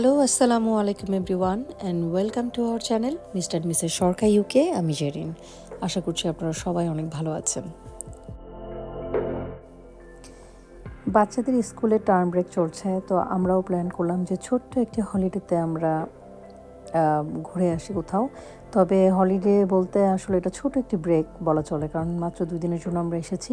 Hello আসসালামু আলাইকুম everyone and welcome to our channel mister misses Sarkar UK আমি জেরিন আশা করছি আপনারা সবাই অনেক ভালো আছেন। বাচ্চাদের স্কুলে টার্ম ব্রেক চলছে, তো আমরাও প্ল্যান করলাম যে ছোট্ট একটি হলিডেতে আমরা ঘুরে আসি কোথাও। তবে হলিডে বলতে আসলে এটা ছোট একটি ব্রেক বলা চলে, কারণ মাত্র দুই দিনের জন্য আমরা এসেছি।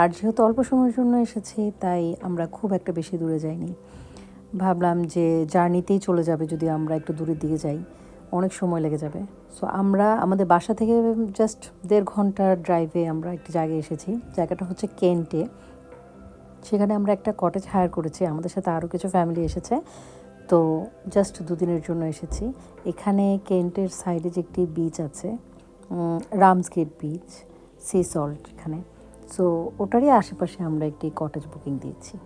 আর যেহেতু অল্প সময়ের জন্য এসেছি, তাই আমরা খুব একটা বেশি দূরে যাইনি। ভাবলাম যে জার্নিতেই চলে যাবে যদি আমরা একটু দূরের দিকে যাই। অনেক সময় লেগে যাবে। সো আমরা আমাদের বাসা থেকে জাস্ট দেড় ঘণ্টার ড্রাইভে আমরা একটি জায়গায় এসেছি। জায়গাটা হচ্ছে কেন্টে সেখানে আমরা একটা কটেজ হায়ার করেছি। আমাদের সাথে আরও কিছু ফ্যামিলি এসেছে। তো জাস্ট দুদিনের জন্য এসেছি। এখানে কেন্টের সাইডে যে একটি বিচ আছে রামসগেট বিচ সি সল্ট এখানে। সো ওটারই আশেপাশে আমরা একটি কটেজ বুকিং দিয়েছি।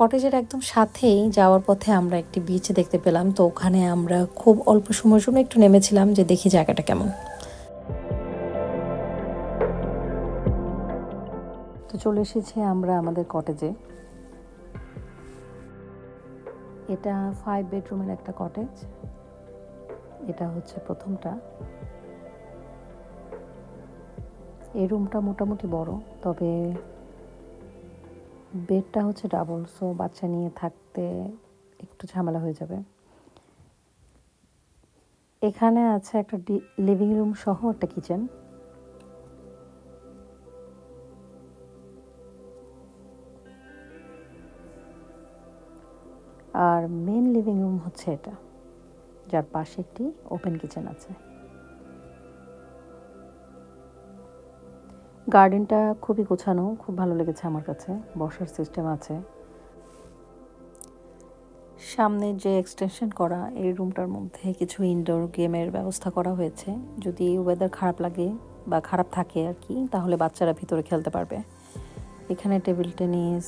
কটেজের একদম সাথেই যাওয়ার পথে আমরা একটি বিচ দেখতে পেলাম। তো ওখানে আমরা খুব অল্প সময়ের জন্য একটু নেমেছিলাম যে দেখি জায়গাটা কেমন। তো চলে এসেছি আমরা আমাদের কটেজে এটা ফাইভ বেডরুমের একটা কটেজ এটা হচ্ছে প্রথমটা। এই রুমটা মোটামুটি বড়, তবে বেডটা হচ্ছে ডাবল সো বাচ্চা নিয়ে থাকতে একটু ঝামেলা হয়ে যাবে। এখানে আছে একটা লিভিং রুম সহ একটা কিচেন আর মেন লিভিং রুম হচ্ছে এটা, যার পাশে একটি ওপেন কিচেন আছে। গার্ডেনটা খুবই গোছানো, খুব ভালো লেগেছে আমার কাছে, বসার সিস্টেম আছে। সামনে যে এক্সটেনশন করা, এই রুমটার মধ্যে কিছু ইনডোর গেমের ব্যবস্থা করা হয়েছে। যদি ওয়েদার খারাপ লাগে বা খারাপ থাকে আর কি, তাহলে বাচ্চারা ভিতরে খেলতে পারবে। এখানে টেবিল টেনিস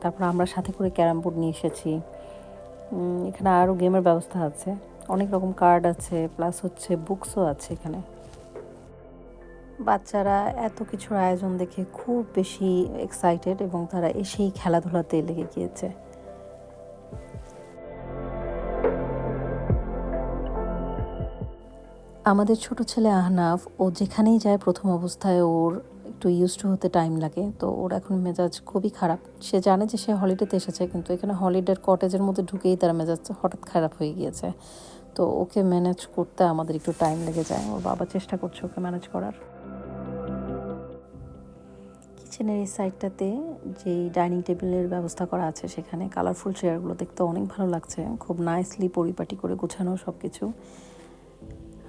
তারপর আমরা সাথে করে ক্যারাম বোর্ড নিয়ে এসেছি। এখানে আরও গেমের ব্যবস্থা আছে। অনেক রকম কার্ড আছে প্লাস হচ্ছে বুকসও আছে এখানে। বাচ্চারা এত কিছুর আয়োজন দেখে খুব বেশি এক্সাইটেড এবং তারা এসেই খেলাধুলাতে লেগে গিয়েছে। আমাদের ছোট ছেলে আহনাফ, ও যেখানেই যায় প্রথম অবস্থায় ওর একটু ইউজ টু হতে টাইম লাগে, তো ওর এখন মেজাজ খুবই খারাপ। সে জানে যে সে হলিডেতে এসেছে, কিন্তু এখানে হলিডের কটেজের মধ্যে ঢুকেই তার মেজাজ হঠাৎ খারাপ হয়ে গিয়েছে। তো ওকে ম্যানেজ করতে আমাদের একটু টাইম লেগে যায়। ওর বাবা চেষ্টা করছে ওকে ম্যানেজ করার। কিচেনের এই সাইডটাতে যেই ডাইনিং টেবিলের ব্যবস্থা করা আছে সেখানে কালারফুল চেয়ারগুলো দেখতে অনেক ভালো লাগছে। খুব নাইসলি পরিপাটি করে গোছানো সব কিছু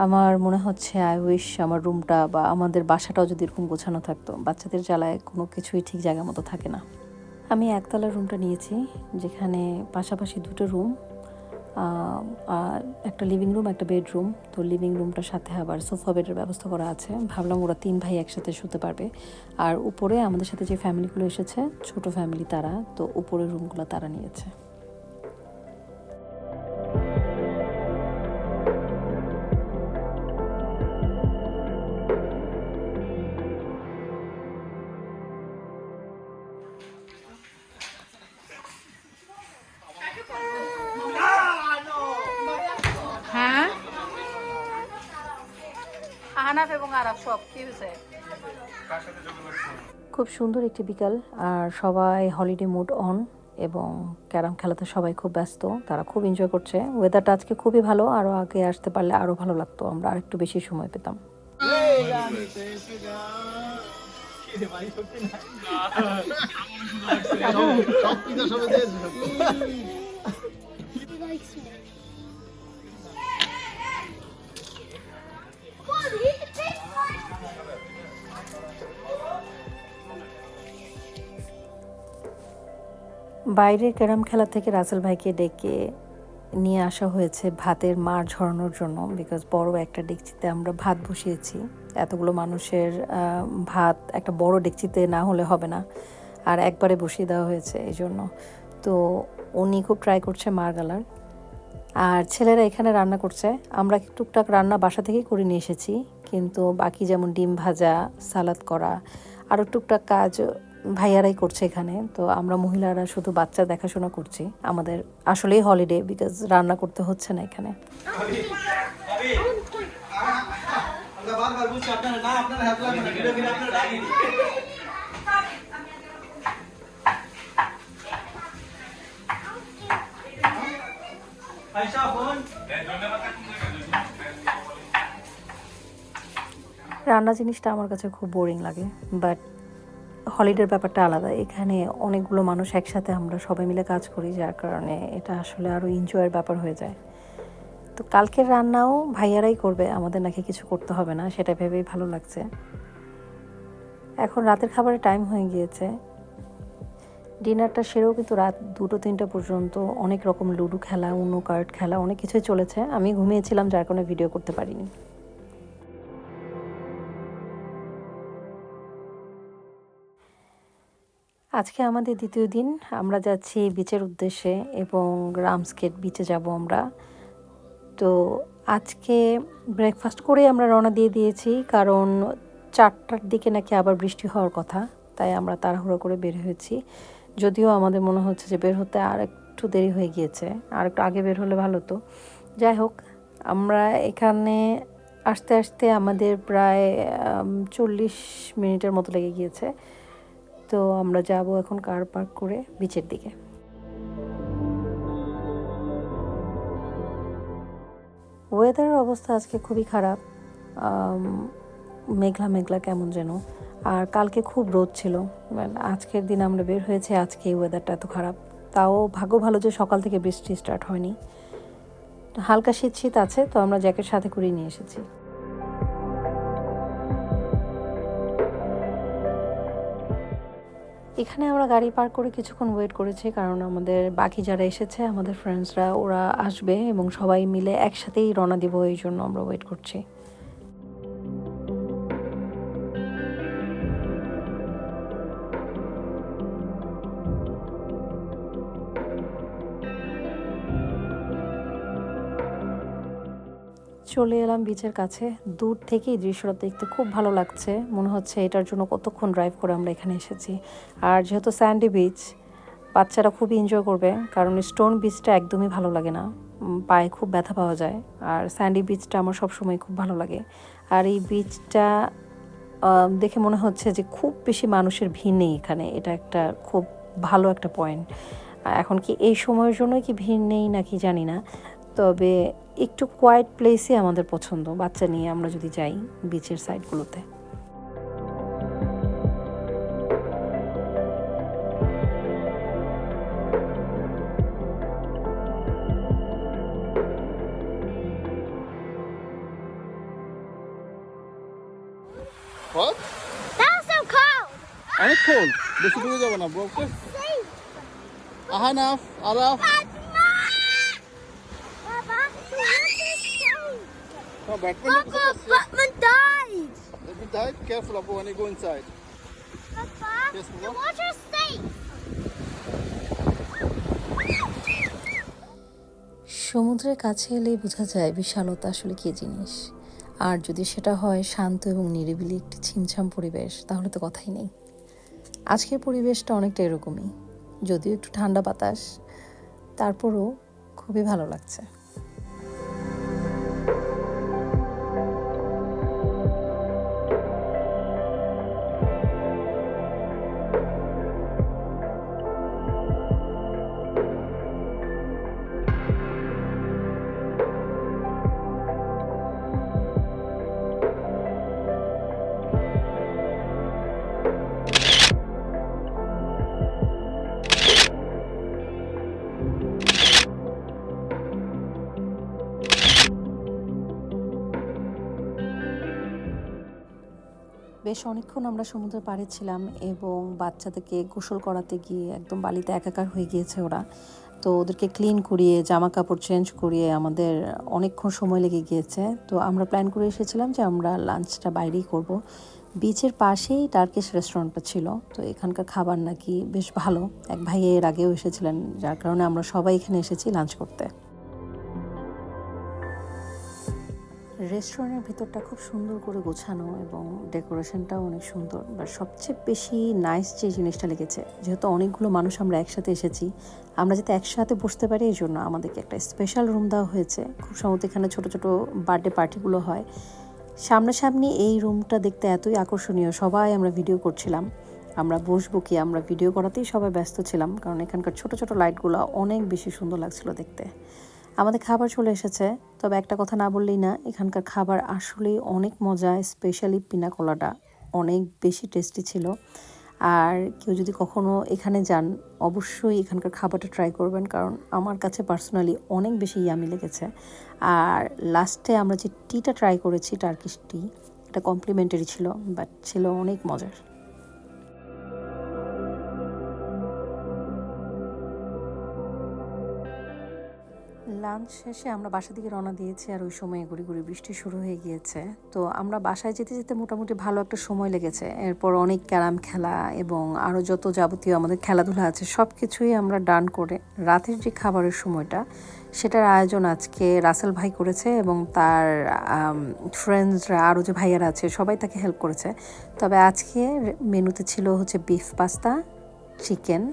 আমার মনে হচ্ছে আই উইশ আমার রুমটা বা আমাদের বাসাটাও যদি এরকম গোছানো থাকতো, বাচ্চাদের জ্বালায় কোনো কিছুই ঠিক জায়গা মতো থাকে না। আমি একতলা রুমটা নিয়েছি, যেখানে পাশাপাশি দুটো রুম একটা লিভিং রুম একটা বেডরুম তো লিভিং রুমটার সাথে আবার সোফা বেডের ব্যবস্থা করা আছে। ভাবলাম ওরা তিন ভাই একসাথে শুতে পারবে। আর উপরে আমাদের সাথে যে ফ্যামিলিগুলো এসেছে, ছোট ফ্যামিলি তারা। তো উপরের রুমগুলো তারা নিয়েছে। এবং আরাফ সব কি হয়েছে? খুব সুন্দর একটি বিকাল আর সবাই হলিডে মুড অন এবং ক্যারাম খেলাতে সবাই খুব ব্যস্ত তারা খুব এনজয় করছে। ওয়েদারটা আজকে খুবই ভালো আরও আগে আসতে পারলে আরও ভালো লাগতো আমরা আরেকটু বেশি সময় পেতাম। বাইরের ক্যারাম খেলা থেকে রাসেল ভাইকে ডেকে নিয়ে আসা হয়েছে ভাতের মার ঝরানোর জন্য বিকজ বড় একটা ডেকচিতে আমরা ভাত বসিয়েছি। এতগুলো মানুষের ভাত একটা বড় ডেকচিতে না হলে হবে না, আর একবারে বসিয়ে দেওয়া হয়েছে এই জন্য। তো উনি খুব ট্রাই করছে মার গালার। আর ছেলেরা এখানে রান্না করছে। আমরা টুকটাক রান্না বাসা থেকেই করে নিয়ে এসেছি, কিন্তু বাকি যেমন ডিম ভাজা, সালাদ করা আরও টুকটাক কাজ ভাইয়ারাই করছে এখানে, তো আমরা মহিলারা শুধু বাচ্চা দেখাশোনা করছি। আমাদের আসলেই হলিডে বিকজ রান্না করতে হচ্ছে না এখানে। রান্না জিনিসটা আমার কাছে খুব বোরিং লাগে বাট হলিডের ব্যাপারটা আলাদা। এখানে অনেকগুলো মানুষ একসাথে আমরা সবাই মিলে কাজ করি, যার কারণে এটা আসলে আরও এনজয়ের ব্যাপার হয়ে যায়। তো কালকের রান্নাও ভাইয়ারাই করবে, আমাদের নাকি কিছু করতে হবে না, সেটা ভেবেই ভালো লাগছে। এখন রাতের খাবারের টাইম হয়ে গিয়েছে। ডিনারটা সেরেও কিন্তু রাত দুটো, তিনটা পর্যন্ত অনেক রকম লুডো খেলা অন্য কার্ড খেলা, অনেক কিছুই চলেছে। আমি ঘুমিয়েছিলাম, যার কারণে ভিডিও করতে পারিনি। আজকে আমাদের দ্বিতীয় দিন, আমরা যাচ্ছি বিচের উদ্দেশ্যে এবং রামস্কেট বিচে যাব আমরা। তো আজকে ব্রেকফাস্ট করে আমরা রওনা দিয়ে দিয়েছি, কারণ চারটার দিকে নাকি আবার বৃষ্টি হওয়ার কথা, তাই আমরা তাড়াহুড়ো করে বের হয়েছি। যদিও আমাদের মনে হচ্ছে যে বের হতে আর একটু দেরি হয়ে গিয়েছে, আর একটু আগে বের হলে ভালো তো যাই হোক, আমরা এখানে আসতে আসতে আমাদের প্রায় চল্লিশ মিনিটের মতো লেগে গিয়েছে। তো আমরা যাব এখন কার পার্ক করে বিচের দিকে। ওয়েদারের অবস্থা আজকে খুবই খারাপ। মেঘলা মেঘলা কেমন যেন। আর কালকে খুব রোদ ছিল। আজকের দিন আমরা বের হয়েছে, আজকে এই ওয়েদারটা এত খারাপ। তাও ভাগ্য ভালো যে সকাল থেকে বৃষ্টি স্টার্ট হয়নি। হালকা শীত শীত আছে, তো আমরা জ্যাকেট সাথে করে নিয়ে এসেছি। এখানে আমরা গাড়ি পার্ক করে কিছুক্ষণ ওয়েট করেছি, কারণ আমাদের বাকি যারা এসেছে, আমাদের ফ্রেন্ডসরা ওরা আসবে এবং সবাই মিলে একসাথেই রওনা দিব এই জন্য আমরা ওয়েট করছি। চলে এলাম বিচের কাছে। দূর থেকেই দৃশ্যটা দেখতে খুব ভালো লাগছে। মনে হচ্ছে এটার জন্য কতক্ষণ ড্রাইভ করে আমরা এখানে এসেছি। আর যেহেতু স্যান্ডি বিচ বাচ্চারা খুব এনজয় করবে, কারণ স্টোন বিচটা একদমই ভালো লাগে না। পায়ে খুব ব্যথা পাওয়া যায়। আর স্যান্ডি বিচটা আমার সবসময় খুব ভালো লাগে। আর এই বিচটা দেখে মনে হচ্ছে যে খুব বেশি মানুষের ভিড় নেই এখানে। এটা একটা খুব ভালো একটা পয়েন্ট এখন কি এই সময়ের জন্যই কি ভিড় নেই নাকি জানি না। তবে একটু কোয়াইট প্লেসই আমাদের পছন্দ বাচ্চা নিয়ে আমরা যদি যাই বিচের সাইডগুলোতে What? That was so cold. অনেক কোল্ড বেশি দূরে যাবে না ব্রোকে আহানাফ আরাফ Papa, তোমার Batman Papa, Batman died. Let me die. Careful, Abu, when you go inside. Papa, Yes, the water's safe. সমুদ্রের কাছে এলেই বোঝা যায় বিশালতা আসলে কী জিনিস আর যদি সেটা হয় শান্ত এবং নিরিবিলি একটি ছিমছাম পরিবেশ তাহলে তো কথাই নেই আজকের পরিবেশটা অনেকটা এরকমই যদিও একটু ঠান্ডা বাতাস তারপরও খুবই ভালো লাগছে বেশ অনেকক্ষণ আমরা সমুদ্রের পাড়ে ছিলাম এবং বাচ্চাদেরকে গোসল করাতে গিয়ে একদম বালিতে একাকার হয়ে গিয়েছে ওরা। তো ওদেরকে ক্লিন করিয়ে জামা কাপড় চেঞ্জ করিয়ে আমাদের অনেকক্ষণ সময় লেগে গিয়েছে। তো আমরা প্ল্যান করে এসেছিলাম যে আমরা লাঞ্চটা বাইরেই করব। বিচের পাশেই টার্কিশ রেস্টুরেন্টটা ছিল। তো এখানকার খাবার নাকি বেশ ভালো। এক ভাই এর আগেও এসেছিলেন, যার কারণে আমরা সবাই এখানে এসেছি লাঞ্চ করতে। রেস্টুরেন্টের ভিতরটা খুব সুন্দর করে গোছানো এবং ডেকোরেশনটাও অনেক সুন্দর। বা সবচেয়ে বেশি নাইস যে জিনিসটা লেগেছে, যেহেতু অনেকগুলো মানুষ আমরা একসাথে এসেছি, আমরা যাতে একসাথে বসতে পারি, এই জন্য আমাদেরকে একটা স্পেশাল রুম দেওয়া হয়েছে। খুব সম্ভবত এখানে ছোটো ছোটো বার্থডে পার্টিগুলো হয়। সামনাসামনি এই রুমটা দেখতে এতই আকর্ষণীয়, সবাই আমরা ভিডিও করছিলাম। আমরা বসবো কি, আমরা ভিডিও করাতেই সবাই ব্যস্ত ছিলাম, কারণ এখানকার ছোট ছোট লাইটগুলো অনেক বেশি সুন্দর লাগছিল দেখতে। আমাদের খাবার চলে এসেছে। তবে একটা কথা না বললেই না, এখানকার খাবার আসলেই অনেক মজা স্পেশালি পিনা কলাটা। অনেক বেশি টেস্টি ছিল। আর কেউ যদি কখনো এখানে যান, অবশ্যই এখানকার খাবারটা ট্রাই করবেন, কারণ আমার কাছে পার্সোনালি অনেক বেশি ইয়ামি লেগেছে। আর লাস্টে আমরা যে টিটা ট্রাই করেছি টার্কিশ টি এটা কমপ্লিমেন্টারি ছিল বাট ছিল অনেক মজার। লাঞ্চ শেষে আমরা বাসা থেকে রওনা দিয়েছি আর ওই সময় গুড়ি গুড়ি বৃষ্টি শুরু হয়ে গিয়েছে। তো আমরা বাসায় যেতে যেতে মোটামুটি ভালো একটা সময় লেগেছে। এরপর অনেক ক্যারাম খেলা এবং আরও যত যাবতীয় আমাদের খেলাধুলা আছে সব কিছুই আমরা ডান করে রাতের যে খাবারের সময়টা, সেটার আয়োজন আজকে রাসেল ভাই করেছে এবং তার ফ্রেন্ডসরা আরও যে ভাইয়ারা আছে, সবাই তাকে হেল্প করেছে। তবে আজকে মেনুতে ছিল হচ্ছে বিফ পাস্তা চিকেন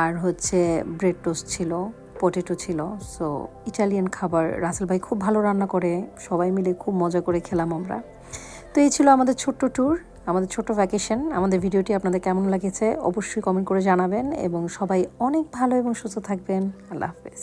আর হচ্ছে ব্রেড টোস্ট ছিল। পটেটো ছিল সো ইটালিয়ান খাবার রাসেল ভাই খুব ভালো রান্না করে, সবাই মিলে খুব মজা করে খেলাম আমরা। তো এই ছিল আমাদের ছোট্ট ট্যুর আমাদের ছোট ভ্যাকেশন আমাদের ভিডিওটি আপনাদের কেমন লাগেছে অবশ্যই কমেন্ট করে জানাবেন এবং সবাই অনেক ভালো এবং সুস্থ থাকবেন। আল্লাহ হাফেজ।